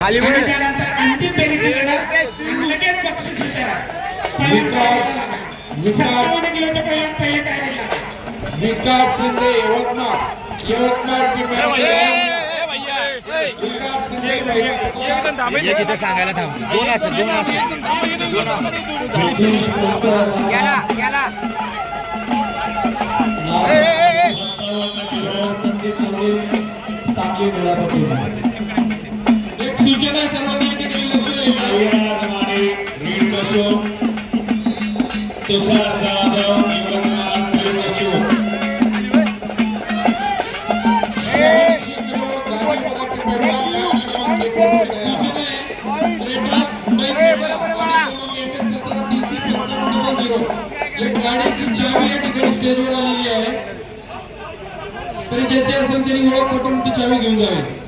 आणि त्यानंतर अंतिम फेरीकडे विकास शिंदे यवतमाळ दोन दोन असेल दोन स्टेजवर आलेली आहे तरी ज्याची असेल त्यांनी ओळख पटवून ती चावी घेऊन जावी.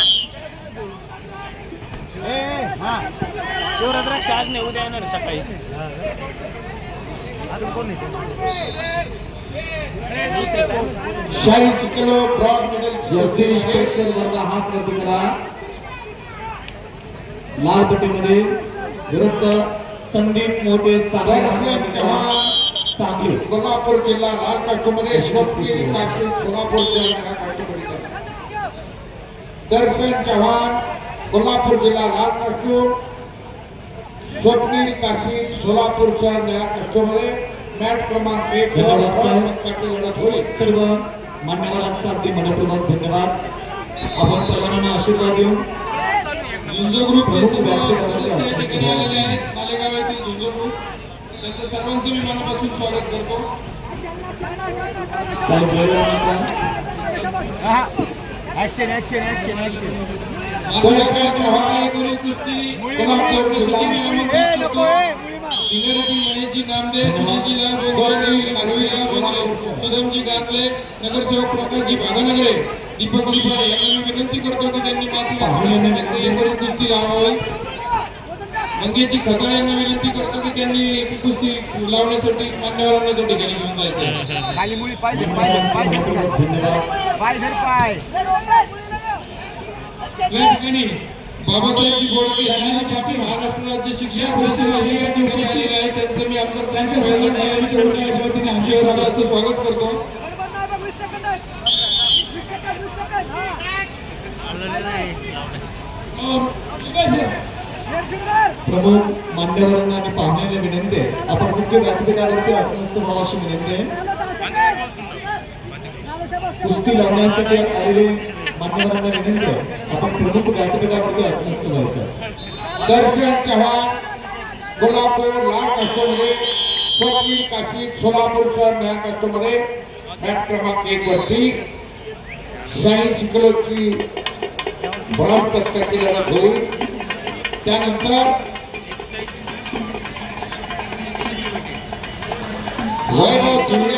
आज नाही उद्या येणार सकाळी. ब्रॉन्झ मेडल जगदीश वर्धा हात करा. लाल पट्टीमध्ये विरुद्ध संदीप मोठे सांगली कोल्हापूर जिल्हा लाल काष्टमध्ये स्वप्नील काशी सोलापूरच्या या काष्टमध्ये दर्शन चव्हाण कोल्हापूर जिल्हा लाल स्वप्नील काशी सोलापूरच्या न्याय काष्टमध्ये मॅट क्रमांक एक लढत होईल. सर्व मान्यवरांचा अगदी मनपूर्वक धन्यवाद. आपण परवानांना आशीर्वाद देऊ. झुंजो ग्रुपचे सर्व सदस्य या ठिकाणी आलेले आहेत. मालेगाव येथील झुंजो ग्रुप त्यांचं सर्वांचं मी मनापासून स्वागत करतो. साहेब? Action action action action Malegaon नामदे सुनीलजी सुधमजी गांधले नगरसेवक प्रकाशजी भागानगरे दीपक लिपारे यांना मी विनंती करतो की त्यांनी मातीला कुस्ती लावावी मंगेशजी खतळे यांना विनंती करतो की त्यांनी ती कुस्ती लावण्यासाठी मान्यवरांना त्या ठिकाणी घेऊन जायचं आहे या ठिकाणी महाराष्ट्र राज्य शिक्षण हे या ठिकाणी आलेले आहेत. त्यांचं मी स्वागत- स्वागत करतो. प्रमुख मान्यवरांना आणि पाहुण्यांना विनंती आहे. आपण मुख्य व्यासपीठावरती असं भाव अशी विनंती आहे. कुस्ती लावण्यासाठी आलेले मान्यवरांना विनंती आहे आपण प्रमुख व्यासपीठावरती असं व्हायचं दर्शन चव्हाण कोल्हापूर लाल काष्टमध्ये स्वप्नील काशी सोलापूरच्या न्याय काष्टमध्ये मॅट क्रमांक एक वरती शहाऐंशी किलोची ब्रॉन्झ पदकाची लढत होईल त्यानंतर वैभव शिंदे